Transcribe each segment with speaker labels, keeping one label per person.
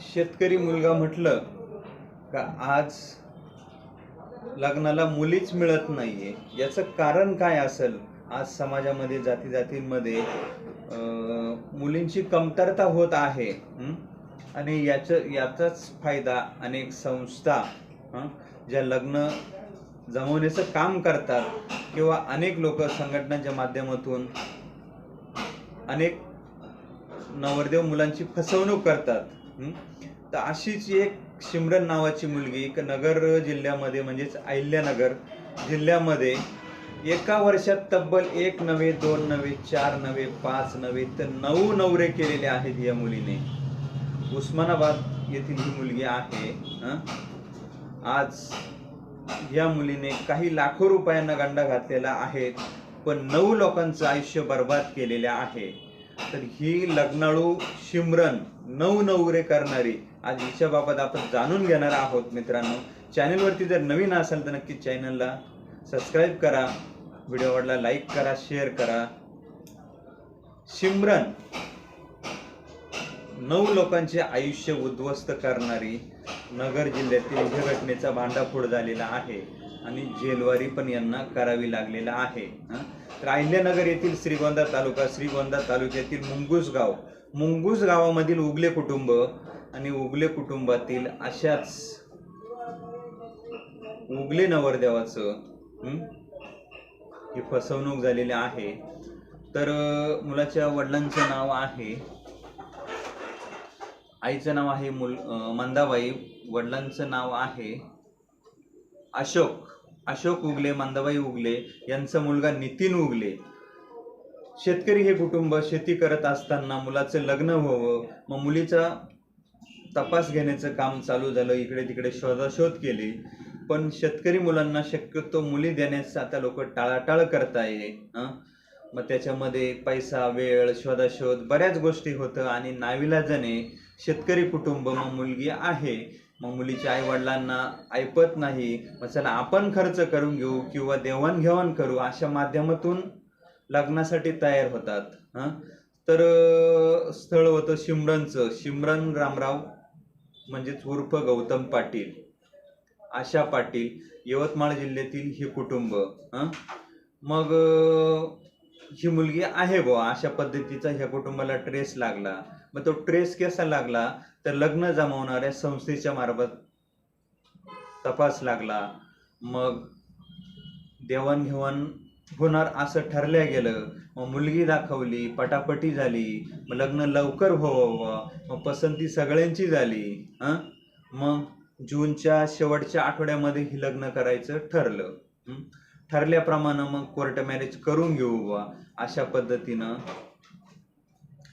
Speaker 1: शेतकरी मुलगा म्हटलं का आज लग्नाला मुलीच मिळत नाहीये. याचं कारण काय असेल? आज समाजामध्ये जाती जातींमध्ये मुलींची कमतरता होत आहे आणि याचं याचाच फायदा अनेक संस्था ज्या लग्न जमवण्याचं काम करतात किंवा अनेक लोक संघटनांच्या माध्यमातून अनेक नवरदेव मुलांची फसवणूक करतात. तर अशीच एक शिमरन नावाची मुलगी एक नगर जिल्ह्यामध्ये म्हणजेच अहिल्यानगर जिल्ह्यामध्ये एका वर्षात तब्बल एक नवे दोन नव्हे चार नवे पाच नव्हे तर नऊ नवरे केलेले आहेत या मुलीने. उस्मानाबाद येथील ही मुलगी आहे हं? आज या मुलीने काही लाखो रुपयांना गंडा घातलेला आहे पण नऊ लोकांचं आयुष्य बर्बाद केलेले आहे. तर ही लग्नाळू शिमरन नऊ नवरे करणारी आज हिच्या बाबत आपण जाणून घेणार आहोत मित्रांनो. चॅनलवरती जर नवीन असाल तर नक्की चॅनलला सबस्क्राईब करा. व्हिडिओ आवडला लाईक करा शेअर करा. शिमरन नऊ लोकांचे आयुष्य उद्ध्वस्त करणारी नगर जिल्ह्यातील घटनेचा भांडाफोड झालेला आहे आणि जेलवारी पण यांना करावी लागलेला आहे. राहिल्यानगर येथील श्रीगोंदा तालुका श्रीगोंदा तालुक्यातील मुंगूस गाव मुंगूस गावामधील उगले कुटुंब आणि उगले कुटुंबातील अशाच उगले नवरदेवाचं ही? फसवणूक झालेली आहे. तर मुलाच्या वडिलांचं नाव आहे आईचं नाव आहे मुल मंदाबाई. वडिलांचं नाव आहे अशोक. अशोक उगले मंदाबाई उगले यांचा मुलगा नितीन उगले. शेतकरी हे कुटुंब शेती करत असताना मुलाचं लग्न व्हावं मग मुलीचा तपास घेण्याचं काम चालू झालं इकडे तिकडे शोधाशोध केली. पण शेतकरी मुलांना शक्यतो मुली देण्याचं आता लोक टाळाटाळ करताय मग त्याच्यामध्ये पैसा वेळ शोधाशोध बऱ्याच गोष्टी होतं आणि नाविलाजाने शेतकरी कुटुंब मग मुलगी आहे. मग मुलीच्या आई वडिलांना ऐपत नाही. मग चला आपण खर्च करून घेऊ किंवा देवाणघेवाण करू अशा माध्यमातून लग्नासाठी तयार होतात. हां? तर स्थळ होतं शिमरनचं शिमरन रामराव म्हणजेच उर्फ गौतम पाटील. आशा पाटील यवतमाळ जिल्ह्यातील हे कुटुंब. हां? मग ही मुलगी आहे बुवा अशा पद्धतीचा ह्या कुटुंबाला ट्रेस लागला. मग तो ट्रेस कसा लागला? तर लग्न जमवणाऱ्या संस्थेच्या मार्फत तपास लागला. मग देवाणघेवाण होणार असं ठरल्या गेलं. मग मुलगी दाखवली पटापटी झाली. मग लग्न लवकर व्हावं. मग पसंती सगळ्यांची झाली. हं? मग जूनच्या शेवटच्या आठवड्यामध्ये ही लग्न करायचं ठरलं. ठरल्याप्रमाणे मग कोर्ट मॅरेज करून घेऊ बा अशा पद्धतीनं.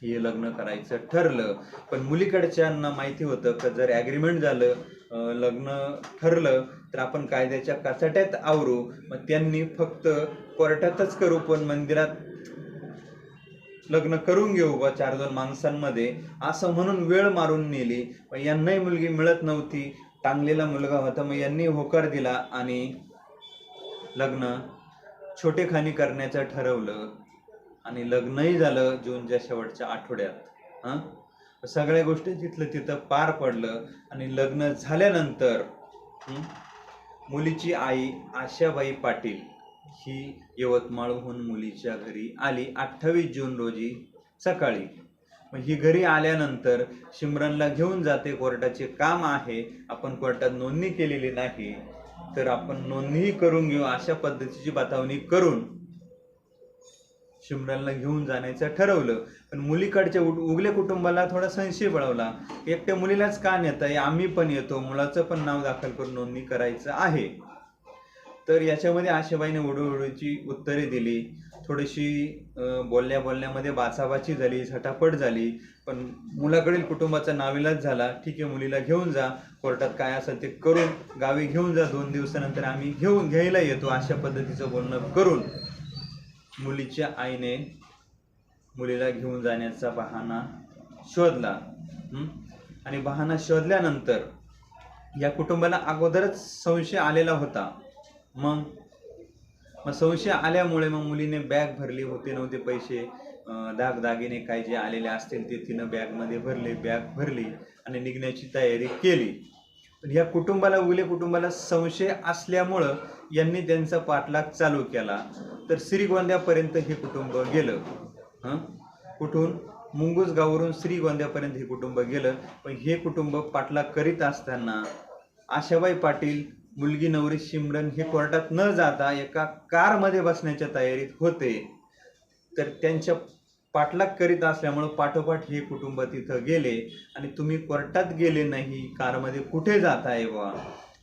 Speaker 1: हे लग्न करायचं ठरलं. पण मुलीकडच्यांना माहिती होतं का जर ॲग्रीमेंट झालं लग्न ठरलं तर आपण कायद्याच्या कचाट्यात आवरू. मग त्यांनी फक्त कोर्टातच करू पण मंदिरात लग्न करून घेऊ बा चार दोन माणसांमध्ये. असं म्हणून वेळ मारून नेली. मग यांनाही मुलगी मिळत नव्हती. टांगलेला मुलगा होता मग यांनी होकार दिला आणि लग्न छोटेखानी करण्याचं ठरवलं. आणि लग्नही झालं जूनच्या शेवटच्या आठवड्यात हां? सगळ्या गोष्टी तिथलं तिथं पार पडलं आणि लग्न झाल्यानंतर मुलीची आई आशाबाई पाटील ही यवतमाळहून मुलीच्या घरी आली अठ्ठावीस जून रोजी सकाळी. मग ही घरी आल्यानंतर शिमरनला घेऊन जाते कोर्टाचे काम आहे आपण कोर्टात नोंदणी केलेली नाही तर आपण नोंदणीही करून घेऊ अशा पद्धतीची बतावणी करून शिमरनला घेऊन जाण्याचं ठरवलं. पण मुलीकडच्या उग- उगले कुटुंबाला थोडा संशय बळवला एकट्या मुलीलाच का नेत आहे? आम्ही पण येतो. मुलाचं पण नाव दाखल करून नोंदणी करायचं आहे. तर याच्यामध्ये आशाबाईने हळूहळूची उत्तरे दिली. थोडीशी बोलल्या बोलण्यामध्ये बाचाबाची झाली झटापट झाली. पण मुलाकडील कुटुंबाचा नाविलाच झाला. ठीक आहे मुलीला घेऊन जा. कोर्टात काय असेल ते करून गावी घेऊन जा. दोन दिवसानंतर आम्ही घेऊन घ्यायला येतो अशा पद्धतीचं बोलणं करून. मुलीच्या आईने मुलीला घेऊन जाण्याचा बहाणा शोधला आणि बहाणा शोधल्यानंतर या कुटुंबाला अगोदरच संशय आलेला होता. मग मग संशय आल्यामुळे मग मुलीने बॅग भरली होते नव्हते पैसे. दागदागिने काय जे आलेले असतील ते तिनं बॅगमध्ये भरले बॅग भरली आणि निघण्याची तयारी केली. या ह्या कुटुंबाला उगले कुटुंबाला संशय असल्यामुळं यांनी त्यांचा पाठलाग चालू केला. तर श्रीगोंद्यापर्यंत हे कुटुंब गेलं. हं? कुठून? मुंगूस गावावरून श्रीगोंद्यापर्यंत हे कुटुंब गेलं. पण हे कुटुंब पाठलाग करीत असताना आशाबाई पाटील मुलगी नवरी शिमरन हे कोर्टात न जाता एका कारमध्ये बसण्याच्या तयारीत होते. तर त्यांच्या पाठलाग करीत असल्यामुळं पाठोपाठ हे कुटुंब तिथं गेले आणि तुम्ही कोर्टात गेले नाही कारमध्ये कुठे जात आहे बा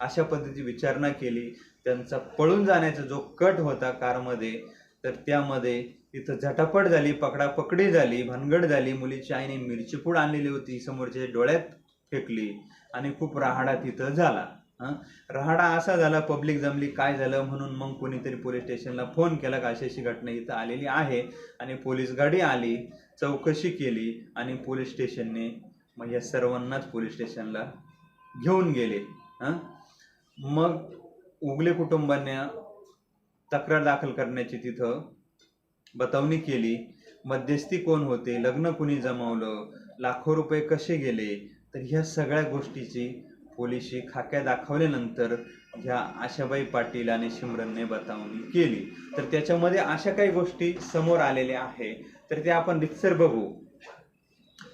Speaker 1: अशा पद्धतीची विचारणा केली. त्यांचा पळून जाण्याचा जो कट होता कारमध्ये तर त्यामध्ये तिथं झटापट झाली पकडापकडी झाली भानगड झाली. मुलीच्या आईने मिरची पूड आणलेली होती समोरच्या डोळ्यात फेकली आणि खूप राहाडा तिथं झाला. हां? राहाडा असा झाला पब्लिक जमली काय झालं म्हणून मग कोणीतरी पोलीस स्टेशनला फोन केला का अशी अशी घटना इथं आलेली आहे आणि पोलीस गाडी आली चौकशी केली आणि पोलीस स्टेशनने मग या सर्वांनाच पोलीस स्टेशनला घेऊन गेले हां? मग उगले कुटुंबाने तक्रार दाखल करण्याची तिथं बतावणी केली. मध्यस्थी कोण होते? लग्न कुणी जमवलं? लाखो रुपये कसे गेले? तर ह्या सगळ्या गोष्टीची पोलिशी खाक्या दाखवल्यानंतर ह्या आशाबाई पाटील आणि शिमरनने बतावणी केली. तर त्याच्यामध्ये अशा काही गोष्टी समोर आलेल्या आहे. तर त्या आपण रितसर बघू.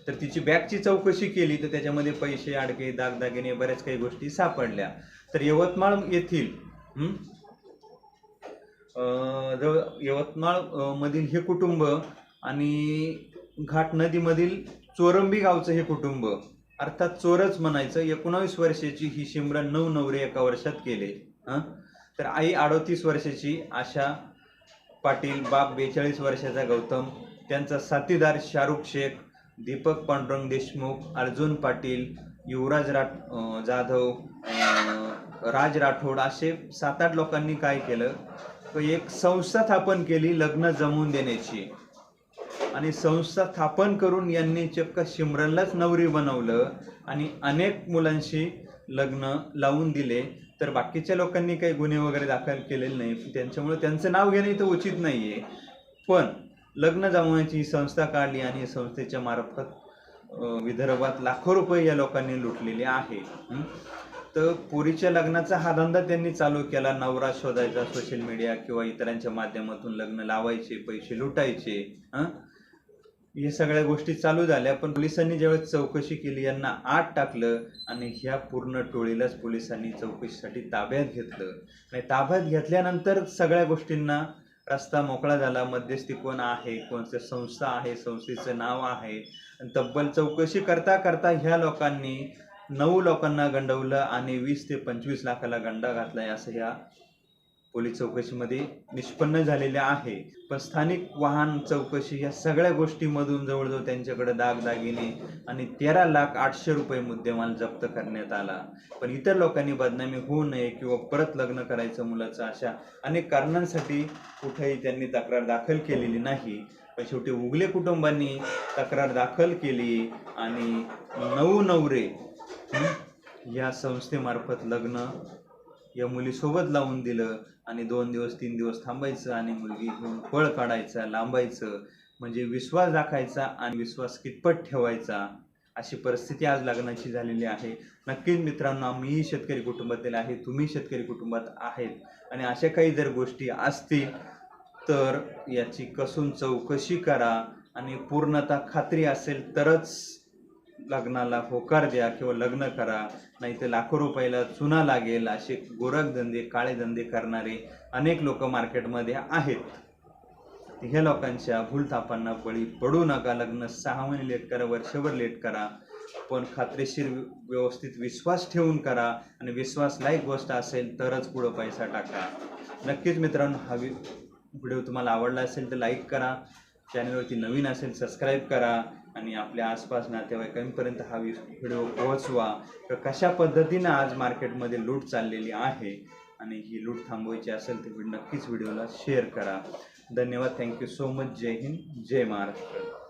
Speaker 1: तर तिची बॅगची चौकशी केली तर त्याच्यामध्ये पैसे अडके दागदागिने बऱ्याच काही गोष्टी सापडल्या. तर यवतमाळ येथील जवळ यवतमाळ मधील हे कुटुंब आणि घाट नदीमधील चोरंबी गावचं हे कुटुंब अर्थात चोरच म्हणायचं एकोणावीस वर्षाची ही शिमरन नऊ नवरे एका वर्षात केले. हां? तर आई अडोतीस वर्षाची आशा पाटील बाप बेचाळीस वर्षाचा गौतम त्यांचा साथीदार शाहरुख शेख दीपक पांडुरंग देशमुख अर्जुन पाटील युवराज राठ जाधव राज राठोड असे सात आठ लोकांनी काय केलं? तर एक संस्था स्थापन केली लग्न जमवून देण्याची. आणि संस्था स्थापन करून यांनी चक्क शिमरनलाच नवरी बनवलं आणि अनेक मुलांशी लग्न लावून दिले. तर बाकीच्या लोकांनी काही गुन्हे वगैरे दाखल केलेले नाही. त्यांच्यामुळे त्यांचं नाव घेणं इथं उचित नाही आहे पण लग्न जमवण्याची ही संस्था काढली आणि या संस्थेच्या मार्फत विदर्भात लाखो रुपये या लोकांनी लुटलेले आहे. तर पोरीच्या लग्नाचा हा धंदा त्यांनी चालू केला. नवरा शोधायचा सोशल मीडिया किंवा इतरांच्या माध्यमातून लग्न लावायचे पैसे लुटायचे. हां? या सगळ्या गोष्टी चालू झाल्या पण पोलिसांनी ज्यावेळेस चौकशी केली यांना आत टाकलं आणि ह्या पूर्ण टोळीलाच पोलिसांनी चौकशीसाठी ताब्यात घेतलं. आणि ताब्यात घेतल्यानंतर सगळ्या गोष्टींना रस्ता मोकळा झाला. मध्यस्थी कोण आहे कोणत्या संस्था आहे संस्थेचं नाव आहे. तब्बल चौकशी करता करता ह्या लोकांनी नऊ लोकांना गंडवलं आणि वीस ते पंचवीस लाखाला गंडा घातलाय असं ह्या पोलीस चौकशीमध्ये निष्पन्न झालेले आहे. पण स्थानिक वाहन चौकशी या सगळ्या गोष्टीमधून जवळजवळ त्यांच्याकडे दागदागिने आणि तेरा लाख आठशे रुपये मुद्देमाल जप्त करण्यात आला. पण इतर लोकांनी बदनामी होऊ नये किंवा परत लग्न करायचं मुलाचं अशा अनेक कारणांसाठी कुठेही त्यांनी तक्रार दाखल केलेली नाही. पण शेवटी उगले कुटुंबांनी तक्रार दाखल केली आणि नऊ नवरे या संस्थेमार्फत लग्न या मुलीसोबत लावून दिलं आणि दोन दिवस तीन दिवस थांबायचं आणि मुलगी घेऊन फळ काढायचा लांबायचं. म्हणजे विश्वास दाखायचा आणि विश्वास कितपत ठेवायचा अशी परिस्थिती आज लग्नाची झालेली आहे. नक्कीच मित्रांनो आम्हीही शेतकरी कुटुंबातील आहे तुम्ही शेतकरी कुटुंबात आहेत. आणि अशा काही जर गोष्टी असतील तर याची कसून चौकशी करा आणि पूर्णतः खात्री असेल तरच लग्नाला होकार द्या किंवा लग्न करा नाही तर लाखो रुपयाला चुना लागेल असे गोरखधंदे काळे धंदे करणारे अनेक लोक मार्केटमध्ये आहेत. ह्या लोकांच्या भूलथापांना बळी पडू नका. लग्न सहा महिने लेट करा वर्षभर लेट करा. पण खात्रीशीर व्यवस्थित विश्वास ठेवून करा आणि विश्वास लायक गोष्ट असेल तरच पुढं पैसा टाका. नक्कीच मित्रांनो हा व्हिडिओ तुम्हाला आवडला असेल तर लाईक करा. चॅनलवरती नवीन असेल सबस्क्राईब करा आणि आपल्या आसपास नातेवाईकांपर्यंत हा व्हिडिओ पोहोचवा. तर कशा पद्धतीनं आज मार्केटमध्ये लूट चाललेली आहे आणि ही लूट थांबवायची असेल तर नक्कीच व्हिडिओला शेअर करा. धन्यवाद. थँक्यू सो मच जय हिंद. जय महाराष्ट्र.